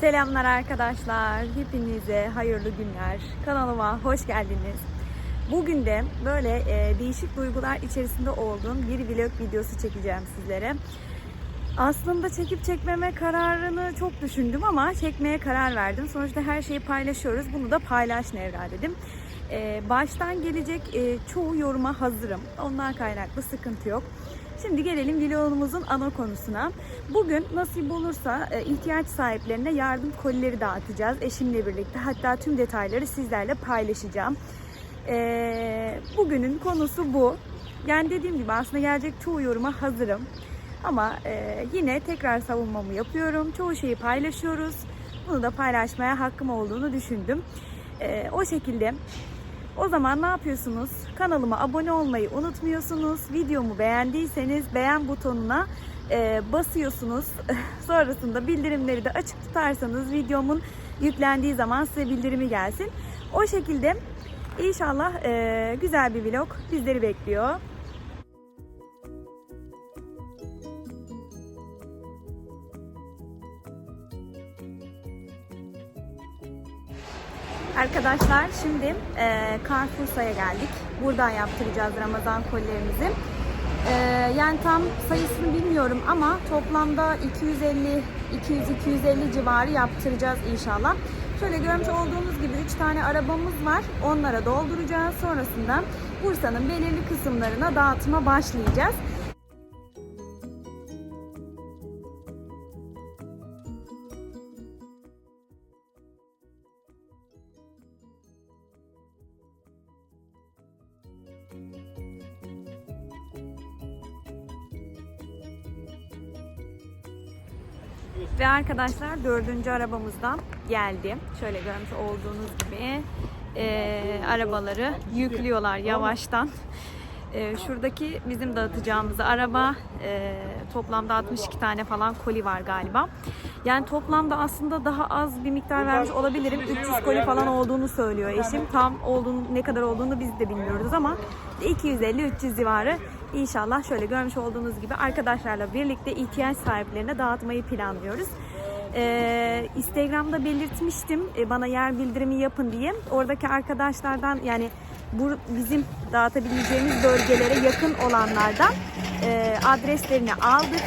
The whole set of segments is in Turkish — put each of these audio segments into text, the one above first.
Selamlar arkadaşlar. Hepinize hayırlı günler. Kanalıma hoş geldiniz. Bugün de böyle e, değişik duygular içerisinde olduğum bir vlog videosu çekeceğim sizlere. Aslında çekip çekmeme kararını çok düşündüm ama çekmeye karar verdim. Sonuçta her şeyi paylaşıyoruz. Bunu da paylaş Nevra dedim. E, baştan gelecek e, çoğu yoruma hazırım. Ondan kaynaklı sıkıntı yok. Şimdi gelelim vlogumuzun ana konusuna. Bugün nasip olursa e, ihtiyaç sahiplerine yardım kolileri dağıtacağız eşimle birlikte. Hatta tüm detayları sizlerle paylaşacağım. E, bugünün konusu bu. Yani dediğim gibi aslında gelecek çoğu yoruma hazırım. Ama e, yine tekrar savunmamı yapıyorum. Çoğu şeyi paylaşıyoruz. Bunu da paylaşmaya hakkım olduğunu düşündüm. O şekilde o zaman ne yapıyorsunuz? Kanalıma abone olmayı unutmuyorsunuz. Videomu beğendiyseniz beğen butonuna e, basıyorsunuz. Sonrasında bildirimleri de açık tutarsanız videomun yüklendiği zaman size bildirimi gelsin. O şekilde inşallah e, güzel bir vlog bizleri bekliyor. Arkadaşlar şimdi e, Carrefour'sa'ya geldik. Buradan yaptıracağız Ramazan kollerimizi. E, yani tam sayısını bilmiyorum ama toplamda 250 200-250 civarı yaptıracağız inşallah. Şöyle görmüş olduğunuz gibi 3 tane arabamız var. Onlara dolduracağız. Sonrasında Bursa'nın belirli kısımlarına dağıtıma başlayacağız. Ve arkadaşlar dördüncü arabamızdan geldi. Şöyle görmüş olduğunuz gibi e, arabaları yüklüyorlar yavaştan. E, şuradaki bizim dağıtacağımız araba e, toplamda 62 tane falan koli var galiba. Yani toplamda aslında daha az bir miktar vermiş olabilirim. 300 koli falan olduğunu söylüyor eşim. Tam olduğunu, ne kadar olduğunu biz de bilmiyoruz ama 250-300 civarı İnşallah şöyle görmüş olduğunuz gibi arkadaşlarla birlikte ihtiyaç sahiplerine dağıtmayı planlıyoruz. Ee, Instagram'da belirtmiştim e, bana yer bildirimi yapın diye. Oradaki arkadaşlardan yani bu bizim dağıtabileceğimiz bölgelere yakın olanlardan e, adreslerini aldık.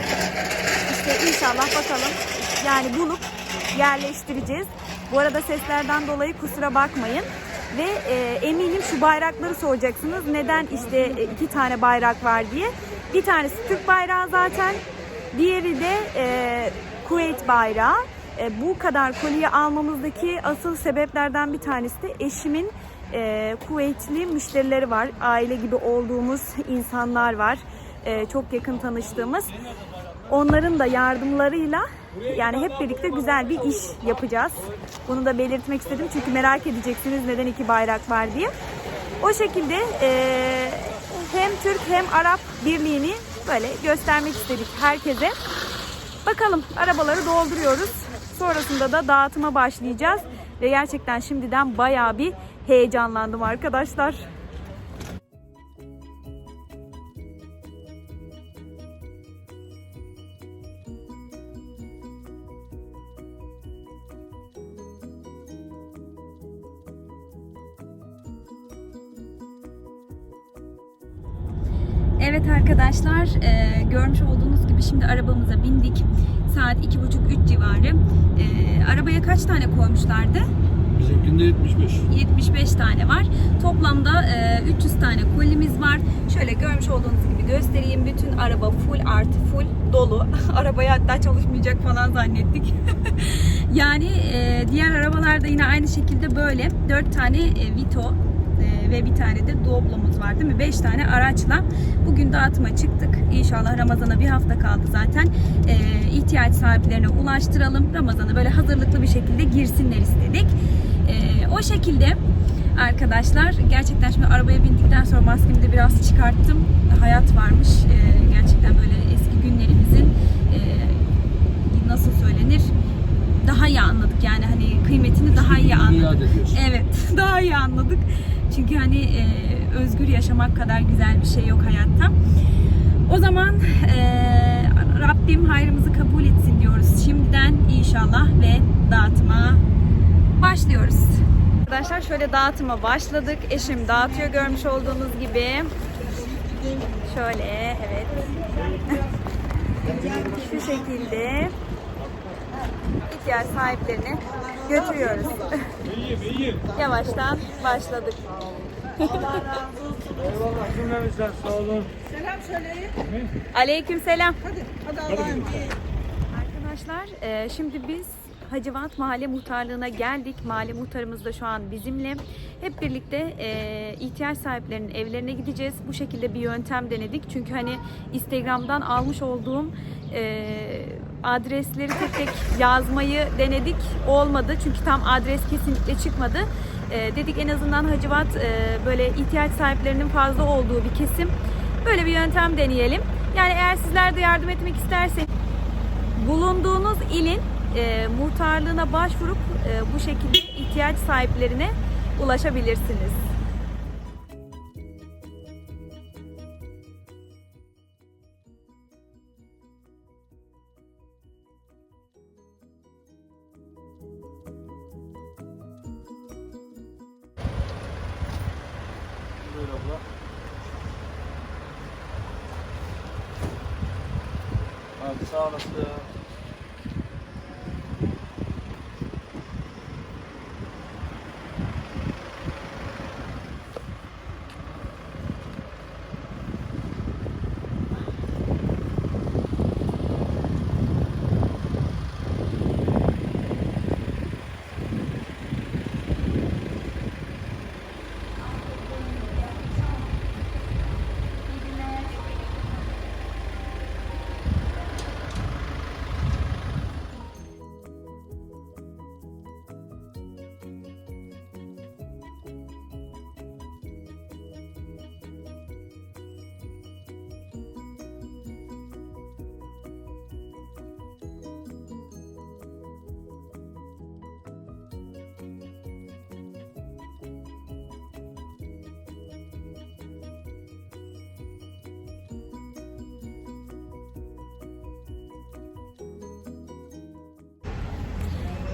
İşte inşallah bakalım yani bulup yerleştireceğiz. Bu arada seslerden dolayı kusura bakmayın. Ve e, eminim şu bayrakları soracaksınız. Neden işte e, iki tane bayrak var diye. Bir tanesi Türk bayrağı zaten. Diğeri de e, Kuveyt bayrağı. E, bu kadar kolye almamızdaki asıl sebeplerden bir tanesi de eşimin e, Kuveytli müşterileri var. Aile gibi olduğumuz insanlar var. E, çok yakın tanıştığımız. Onların da yardımlarıyla yani hep birlikte güzel bir iş yapacağız. Bunu da belirtmek istedim çünkü merak edeceksiniz neden iki bayrak var diye. O şekilde e, hem Türk hem Arap birliğini böyle göstermek istedik herkese. Bakalım arabaları dolduruyoruz. Sonrasında da dağıtıma başlayacağız. Ve gerçekten şimdiden bayağı bir heyecanlandım arkadaşlar. Evet arkadaşlar e, görmüş olduğunuz gibi şimdi arabamıza bindik. Saat 2.30-3 civarı. E, arabaya kaç tane koymuşlardı? Bizimkinde 75. 75 tane var. Toplamda e, 300 tane kolimiz var. Şöyle görmüş olduğunuz gibi göstereyim. Bütün araba full artı full dolu. Arabaya hatta çalışmayacak falan zannettik. yani e, diğer arabalarda yine aynı şekilde böyle 4 tane e, Vito ve bir tane de Doblo'muz var değil mi? 5 tane araçla bugün dağıtıma çıktık. İnşallah Ramazan'a bir hafta kaldı zaten. E, ihtiyaç sahiplerine ulaştıralım. Ramazan'a böyle hazırlıklı bir şekilde girsinler istedik. E, o şekilde arkadaşlar gerçekten şimdi arabaya bindikten sonra maskemi de biraz çıkarttım. Hayat varmış. E, gerçekten böyle Çünkü hani e, özgür yaşamak kadar güzel bir şey yok hayatta. O zaman e, Rabbim hayrımızı kabul etsin diyoruz şimdiden inşallah ve dağıtıma başlıyoruz. Arkadaşlar şöyle dağıtıma başladık. Eşim dağıtıyor görmüş olduğunuz gibi. Şöyle evet. Şu şekilde ihtiyaç sahiplerini götürüyoruz. Yavaştan başladık. Eyvallah cümlemizden sağ olun. Aleyküm selam. Arkadaşlar e, şimdi biz Hacivat Mahalle Muhtarlığı'na geldik. Mahalle muhtarımız da şu an bizimle. Hep birlikte e, ihtiyaç sahiplerinin evlerine gideceğiz. Bu şekilde bir yöntem denedik. Çünkü hani Instagram'dan almış olduğum e, adresleri tek tek yazmayı denedik. Olmadı. Çünkü tam adres kesinlikle çıkmadı. E, dedik en azından Hacivat e, böyle ihtiyaç sahiplerinin fazla olduğu bir kesim. Böyle bir yöntem deneyelim. Yani eğer sizler de yardım etmek isterseniz bulunduğunuz ilin e, muhtarlığına başvurup e, bu şekilde ihtiyaç sahiplerine ulaşabilirsiniz. Sağ olasın.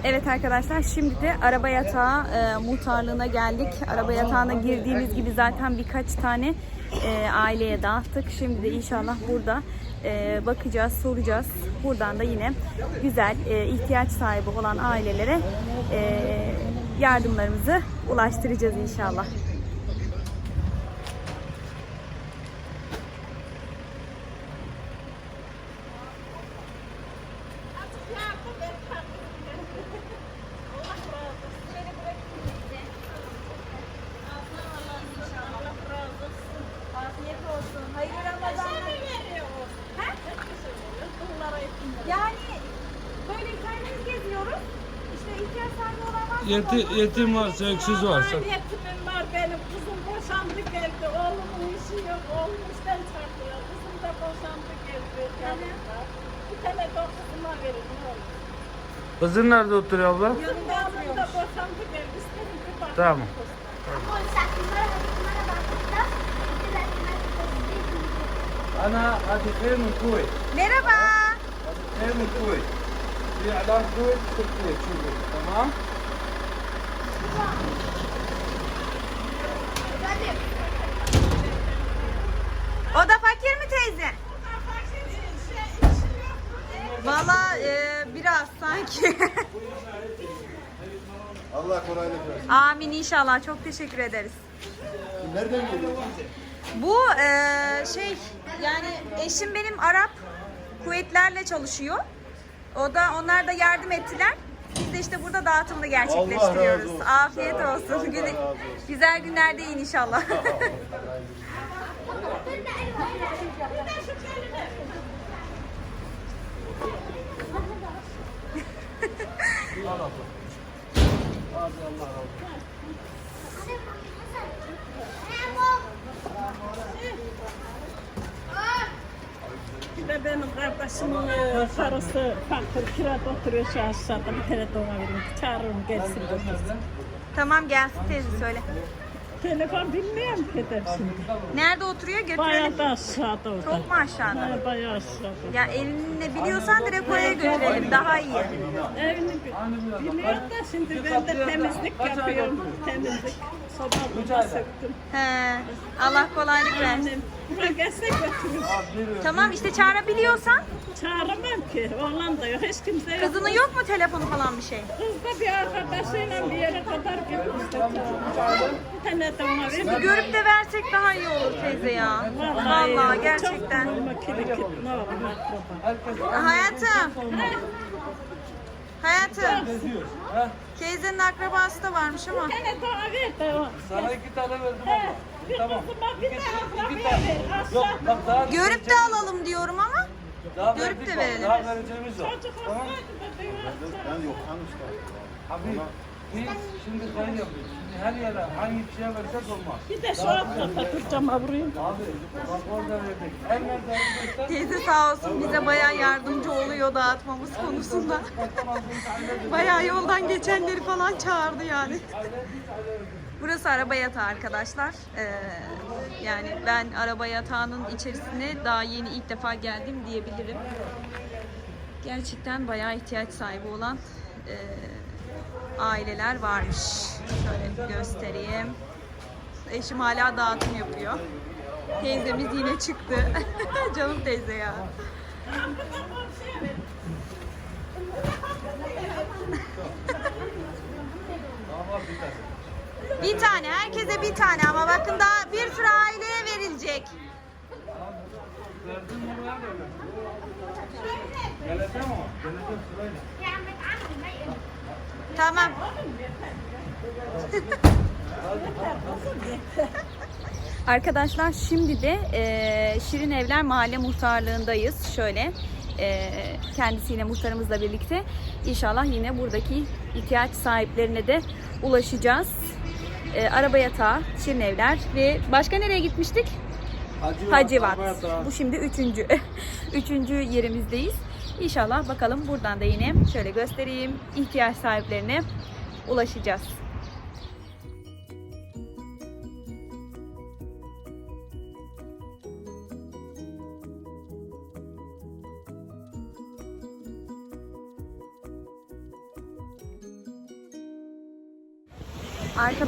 Evet arkadaşlar şimdi de araba yatağı e, muhtarlığına geldik. Araba yatağına girdiğimiz gibi zaten birkaç tane e, aileye dağıttık. Şimdi de inşallah burada e, bakacağız, soracağız. Buradan da yine güzel e, ihtiyaç sahibi olan ailelere e, yardımlarımızı ulaştıracağız inşallah. Afiyet olsun. Hayırlı Ramazanlar. Yani böyle kendimiz geziyoruz. İşte ihtiyaç sahibi olan varsa Yeti, yetim varsa, öksüz varsa. Yetimim var benim. Kızım boşandı geldi. Oğlumun işi yok. Oğlum işten çarpıyor. Kızım da boşandı geldi. yanımda. Bir tane de o kızıma verin. ne olur. Kızın nerede oturuyor abla? Oğlum da boşandı geldi. İstedim bir bak. Tamam. أنا هذه خير من الكويت Merhaba. هذه خير من الكويت في إعلان كويت في الكويت شوفي تمام o da fakir mi teyze? Valla e, biraz sanki. Allah kolaylık versin. Amin inşallah. Çok teşekkür ederiz. Nereden geliyor? Bu e, şey yani eşim benim Arap kuvvetlerle çalışıyor. O da onlar da yardım ettiler. Biz de işte burada dağıtımını gerçekleştiriyoruz. olsun. Afiyet Sağ ol. olsun. Allah Güzel, razı olsun. güzel günlerde inşallah. Bir de benim kardeşimin karısı fakir kirada oturuyor şu aşağıda. Bir ona verin. Çağırırım gelsin götürsün. tamam gelsin teyze söyle. Telefon bilmiyorum ki şimdi. Nerede oturuyor götürelim. Bayağı da aşağıda orada. Çok mu aşağıda? Ha, Bayağı aşağıda. Ya elinle biliyorsan direkt oraya götürelim daha iyi. Evini bi- biliyorum da şimdi ben de temizlik yapıyorum. Temizlik. Söktüm. He, Allah kolaylık versin. Annem buraya. Tamam işte çağırabiliyorsan. Çağıramam ki. Oğlan da yok. Hiç kimse yok. Kızının yok mu telefonu falan bir şey? Kız da bir arkadaşıyla bir yere kadar gitmişti. çağırdı. Bir tane de ona verdim. Görüp de versek daha iyi olur teyze ya. Vallahi gerçekten. Çok normal, kili kili, ne olur. Hayatım. Hayatım. Teyzenin akrabası da varmış ama. Bir tane daha ver de o. Sana iki tane verdim He, ama. Bir Tamam. kızıma bir de akrabaya ver. Yok bak daha Görüp de alalım diyorum ama. Daha görüp verdik de verelim. Daha vereceğimiz var. Tamam. Ben yok hangi Abi biz şimdi kayıt yapıyoruz. Şimdi her yere hangi kişiye versek olmaz. Bir de tutacağım ha buraya. Abi bak orada verdik. En nerede verirsen Teyze sağ olsun bize bayağı yardımcı oluyor dağıtmamız konusunda. bayağı yoldan geçenleri falan çağırdı yani. Burası araba yatağı arkadaşlar. Ee, yani ben araba yatağının içerisine daha yeni ilk defa geldim diyebilirim. Gerçekten bayağı ihtiyaç sahibi olan e, aileler varmış. Şöyle göstereyim. Eşim hala dağıtım yapıyor. Teyzemiz yine çıktı. Canım teyze ya. Bir tane, herkese bir tane ama bakın daha bir sürü aileye verilecek. Tamam. Arkadaşlar şimdi de e, Şirin Evler Mahalle Muhtarlığındayız. Şöyle e, kendisiyle muhtarımızla birlikte inşallah yine buradaki ihtiyaç sahiplerine de ulaşacağız. E, araba yatağı, Şirin Evler ve başka nereye gitmiştik? Hacivat. Bu şimdi üçüncü, üçüncü yerimizdeyiz. İnşallah bakalım buradan da yine şöyle göstereyim. ihtiyaç sahiplerine ulaşacağız.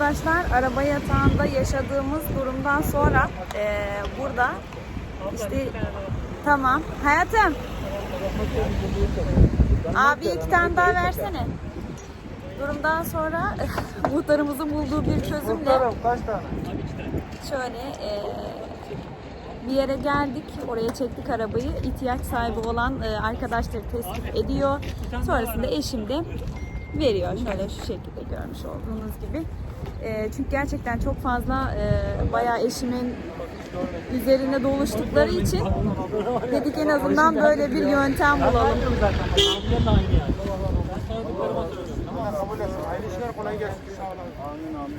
Arkadaşlar araba yatağında yaşadığımız durumdan sonra eee, burada işte tamam hayatım abi iki tane daha versene durumdan sonra muhtarımızın bulduğu bir çözümle şöyle eee, bir yere geldik. Oraya çektik arabayı. İhtiyaç sahibi olan e, arkadaşları tespit ediyor. Sonrasında eşim de veriyor. Şöyle şu şekilde görmüş olduğunuz gibi. E, çünkü gerçekten çok fazla e, bayağı eşimin üzerine doluştukları için dedik en azından böyle bir yöntem bulalım. Allah kabul etsin. Hayırlı işler kolay gelsin. Amin amin.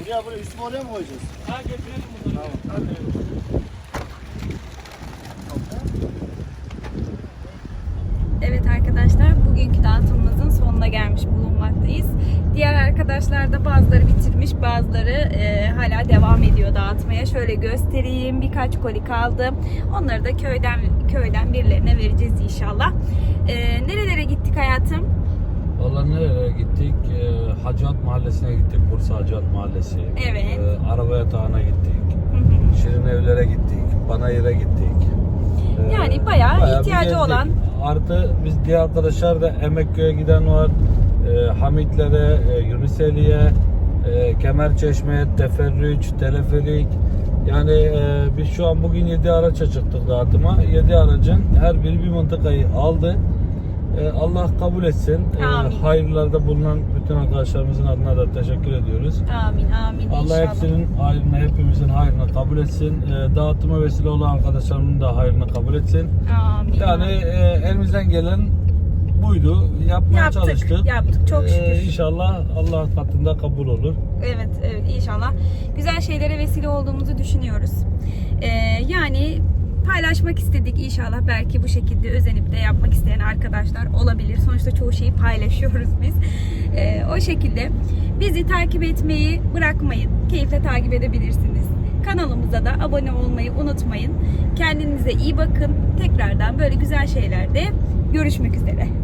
Buraya buraya üstüme oraya mı koyacağız? Evet arkadaşlar bugünkü dağıtımımızın sonuna gelmiş bulunmaktayız. Diğer arkadaşlar da bazıları bitirmiş bazıları e, hala devam ediyor dağıtmaya. Şöyle göstereyim birkaç koli kaldı. Onları da köyden köyden birilerine vereceğiz inşallah. E, nerelere gittik hayatım? Valla nereye gittik? Ee, Hacivat Mahallesi'ne gittik. Bursa Hacivat Mahallesi. Evet. Ee, araba yatağına gittik. Hı hı. Şirin evlere gittik. Panayır'a gittik. Ee, Yani bayağı bir ihtiyacı olan- Artı biz diğer arkadaşlar da Emekköy'e giden var. Ee, Hamitlere, e, Yunuseli'ye, e, Kemerçeşme, Teferrüç, Teleferik. Yani e, biz şu an bugün 7 araç çıktık dağıtıma. 7 aracın her biri bir mıntıkayı aldı. E, Allah kabul etsin. E, Amin. hayırlarda bulunan bütün arkadaşlarımızın adına da teşekkür ediyoruz. Amin amin Allah inşallah. hepsinin hayrını, hepimizin hayrını kabul etsin. E, dağıtıma vesile olan arkadaşlarımın da hayrını kabul etsin. Amin. Yani e, elimizden gelen buydu. Yapmaya Yaptık, çalıştık. yaptık. Çok şükür. inşallah Allah katında kabul olur. Evet, evet inşallah. Güzel şeylere vesile olduğumuzu düşünüyoruz. Ee, yani paylaşmak istedik inşallah. Belki bu şekilde özenip de yapmak isteyen arkadaşlar olabilir. Sonuçta çoğu şeyi paylaşıyoruz biz. Ee, o şekilde. Bizi takip etmeyi bırakmayın. Keyifle takip edebilirsiniz. Kanalımıza da abone olmayı unutmayın. Kendinize iyi bakın. Tekrardan böyle güzel şeylerde görüşmek üzere.